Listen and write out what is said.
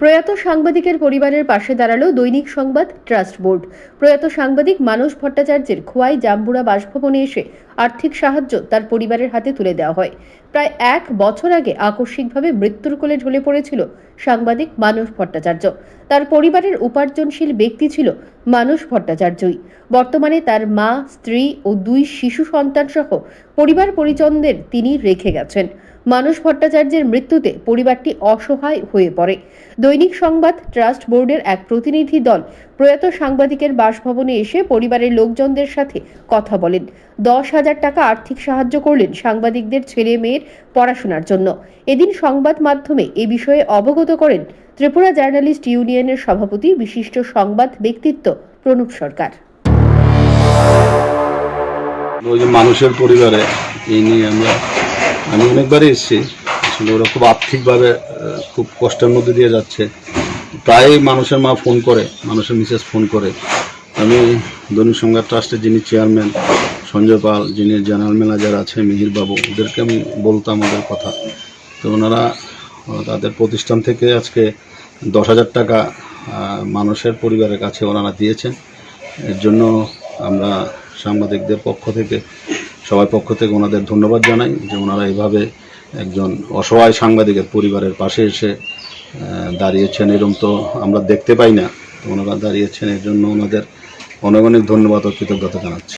প্রয়াত সাংবাদিকের পরিবারের পাশে দাঁড়াল দৈনিক সংবাদ ট্রাস্ট বোর্ড। প্রয়াত সাংবাদিক মানস ভট্টাচার্যের খোয়াই জাম্বুরা বাসভবনে এসে আর্থিক সাহায্য তার পরিবারের হাতে তুলে দেওয়া হয়। প্রায় এক বছর আগে আকস্মিকভাবে মৃত্যুর কোলে ঢলে পড়েছিল সাংবাদিক মানস ভট্টাচার্য। তার পরিবারের উপার্জনশীল ব্যক্তি ছিল মানস ভট্টাচার্যই। বর্তমানে তার মা, স্ত্রী ও দুই শিশু সন্তান সহ পরিবার পরিজনদের তিনি রেখে গেছেন। মানস ভট্টাচার্যের মৃত্যুতে পরিবারটি অসহায় হয়ে পড়ে। দৈনিক সংবাদ ট্রাস্ট বোর্ডের এক প্রতিনিধি দল প্রয়াত সাংবাদিকের বাসভবনে এসে পরিবারের লোকজনদের সাথে কথা বলেন। দশ হাজার টাকা আর্থিক সাহায্য করলেন সাংবাদিকদের ছেলে মেয়ের পড়াশোনার জন্য। এদিন সংবাদ মাধ্যমে এ বিষয়ে অবগত করেন ত্রিপুরা জার্নালিস্ট ইউনিয়নের সভাপতি বিশিষ্ট সংবাদ ব্যক্তিত্ব প্রণব সরকার। মানুষের পরিবারে এই নিয়ে আমরা আমি অনেকবারই এসেছি। আসলে ওরা খুব আর্থিকভাবে খুব কষ্টের মধ্যে দিয়ে যাচ্ছে। প্রায় মানুষের মা ফোন করে, মানুষের মিসেস ফোন করে। আমি দৈনিক সংবাদ ট্রাস্টের যিনি চেয়ারম্যান, সঞ্জয় পাল, যিনি জেনারেল ম্যানেজার আছে মিহির বাবু ওদেরকে আমি বলতাম ওদের কথা। তো ওনারা তাদের প্রতিষ্ঠান থেকে আজকে দশ হাজার টাকা মানুষের পরিবারের কাছে ওনারা দিয়েছেন। এর জন্য আমরা সাংবাদিকদের পক্ষ থেকে সবার পক্ষ থেকে ওনাদের ধন্যবাদ জানাই যে ওনারা এইভাবে একজন অসহায় সাংবাদিকের পরিবারের পাশে এসে দাঁড়িয়েছেন। এরকম তো আমরা দেখতে পাই না। তো ওনারা দাঁড়িয়েছেন, এর জন্য ওনাদের অনেক অনেক ধন্যবাদ ও কৃতজ্ঞতা জানাচ্ছি।